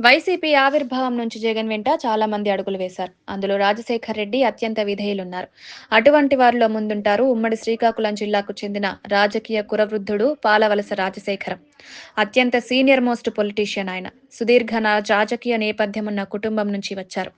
YCP ఆవిర్భావం నుంచి జగన్ వెంట చాలా మంది అడుగులు వేశారు. అందులో రాజశేఖర్ రెడ్డి అత్యంత విధేయులున్నారు. అటువంటి వారిలో ముందుంటారు ఉమ్మడి శ్రీకాకుళం జిల్లాకు చెందిన రాజకీయ కురవృద్ధుడు పాలవలస రాజశేఖరం. అత్యంత సీనియర్ మోస్ట్ పొలిటీషియన్ ఆయన. సుదీర్ఘ నా- రాజకీయ నేపథ్యం ఉన్న కుటుంబం నుంచి వచ్చారు.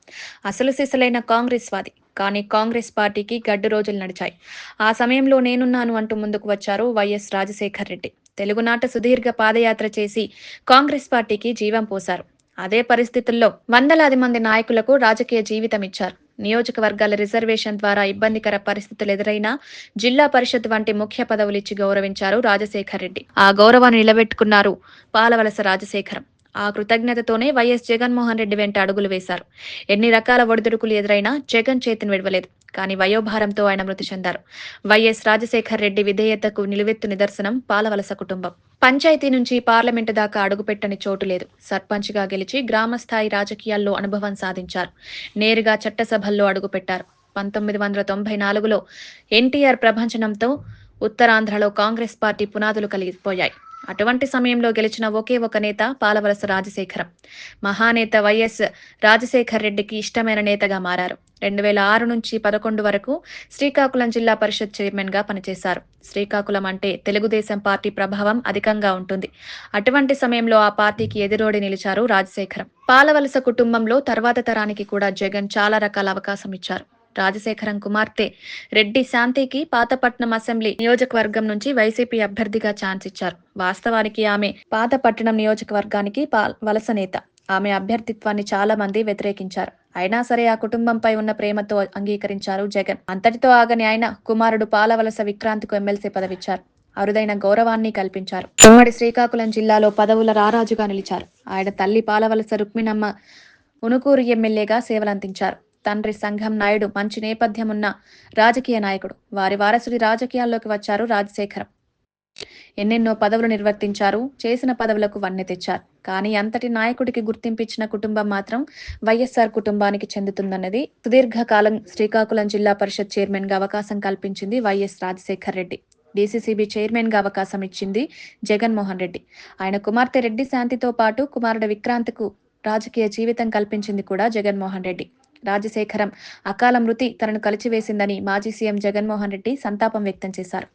అసలు సిసలైన కాంగ్రెస్ వాది కానీ కాంగ్రెస్ పార్టీకి గడ్డు రోజులు నడిచాయి. ఆ సమయంలో నేనున్నాను అంటూ ముందుకు వచ్చారు వైఎస్ రాజశేఖర్ రెడ్డి. తెలుగునాట సుదీర్ఘ పాదయాత్ర చేసి కాంగ్రెస్ పార్టీకి జీవం పోశారు. అదే పరిస్థితుల్లో వందలాది మంది నాయకులకు రాజకీయ జీవితం ఇచ్చారు. నియోజకవర్గాల రిజర్వేషన్ ద్వారా ఇబ్బందికర పరిస్థితులు ఎదురైనా జిల్లా పరిషత్ వంటి ముఖ్య పదవులు ఇచ్చి గౌరవించారు రాజశేఖర్ రెడ్డి. ఆ గౌరవాన్ని నిలబెట్టుకున్నారు పాలవలస రాజశేఖరం. ఆ కృతజ్ఞతతోనే వైఎస్ జగన్మోహన్ రెడ్డి వెంట అడుగులు వేశారు. ఎన్ని రకాల ఒడిదుడుకులు ఎదురైనా జగన్ చేతిని విడవలేదు. కానీ వయోభారంతో ఆయన మృతి చెందారు. వైఎస్ రాజశేఖర్ రెడ్డి విధేయతకు నిలువెత్తు నిదర్శనం పాలవలస కుటుంబం. పంచాయతీ నుంచి పార్లమెంటు దాకా అడుగుపెట్టని చోటు లేదు. సర్పంచ్గా గెలిచి గ్రామస్థాయి రాజకీయాల్లో అనుభవం సాధించారు. నేరుగా చట్టసభల్లో అడుగుపెట్టారు. పంతొమ్మిది వందల తొంభై నాలుగులో ఎన్టీఆర్ ప్రభంచనంతో ఉత్తరాంధ్రలో కాంగ్రెస్ పార్టీ పునాదులు కలిగిపోయాయి. అటువంటి సమయంలో గెలిచిన ఒకే ఒక నేత పాలవలస రాజశేఖరం. మహానేత వైఎస్ రాజశేఖర్ రెడ్డికి ఇష్టమైన నేతగా మారారు. రెండు వేల ఆరు నుంచి పదకొండు వరకు శ్రీకాకుళం జిల్లా పరిషత్ చైర్మన్గా పనిచేశారు. శ్రీకాకుళం అంటే తెలుగుదేశం పార్టీ ప్రభావం అధికంగా ఉంటుంది. అటువంటి సమయంలో ఆ పార్టీకి ఎదురోడి నిలిచారు రాజశేఖరం. పాలవలస కుటుంబంలో తర్వాత తరానికి కూడా జగన్ చాలా రకాల అవకాశం ఇచ్చారు. రాజశేఖరం కుమార్తె. రెడ్డి శాంతికి పాతపట్నం అసెంబ్లీ నియోజకవర్గం నుంచి వైసీపీ అభ్యర్థిగా ఛాన్స్ ఇచ్చారు. వాస్తవానికి ఆమె పాతపట్నం నియోజకవర్గానికి వలస నేత. ఆమె అభ్యర్థిత్వాన్ని చాలా మంది వ్యతిరేకించారు. అయినా సరే ఆ కుటుంబంపై ఉన్న ప్రేమతో అంగీకరించారు జగన్. అంతటితో ఆగని ఆయన కుమారుడు పాలవలస విక్రాంత్కు ఎమ్మెల్సీ పదవిచ్చారు. అరుదైన గౌరవాన్ని కల్పించారు. ఉమ్మడి శ్రీకాకుళం జిల్లాలో పదవుల రారాజుగా నిలిచారు. ఆయన తల్లి పాలవలస రుక్మిణమ్మ ఉనుకూరు ఎమ్మెల్యేగా సేవలందించారు. తండ్రి సంఘం నాయుడు మంచి నేపథ్యం ఉన్న రాజకీయ నాయకుడు. వారి వారసుడి రాజకీయాల్లోకి వచ్చారు రాజశేఖరం. ఎన్నెన్నో పదవులు నిర్వర్తించారు చేసిన పదవులకు వన్నె తెచ్చారు. కానీ అంతటి నాయకుడికి గుర్తింపించిన కుటుంబం మాత్రం వైఎస్ఆర్ కుటుంబానికి చెందుతుందన్నది సుదీర్ఘకాలం శ్రీకాకుళం జిల్లా పరిషత్ చైర్మన్గా అవకాశం కల్పించింది వైఎస్ రాజశేఖర్ రెడ్డి. డీసీసీబీ చైర్మన్గా అవకాశం ఇచ్చింది జగన్మోహన్ రెడ్డి. ఆయన కుమార్తె రెడ్డి శాంతితో పాటు కుమారుడు విక్రాంత్కు రాజకీయ జీవితం కల్పించింది కూడా జగన్మోహన్ రెడ్డి. రాజశేఖరం. అకాల మృతి తనను కలిచివేసిందని మాజీ సీఎం జగన్మోహన్ రెడ్డి సంతాపం వ్యక్తం చేశారు.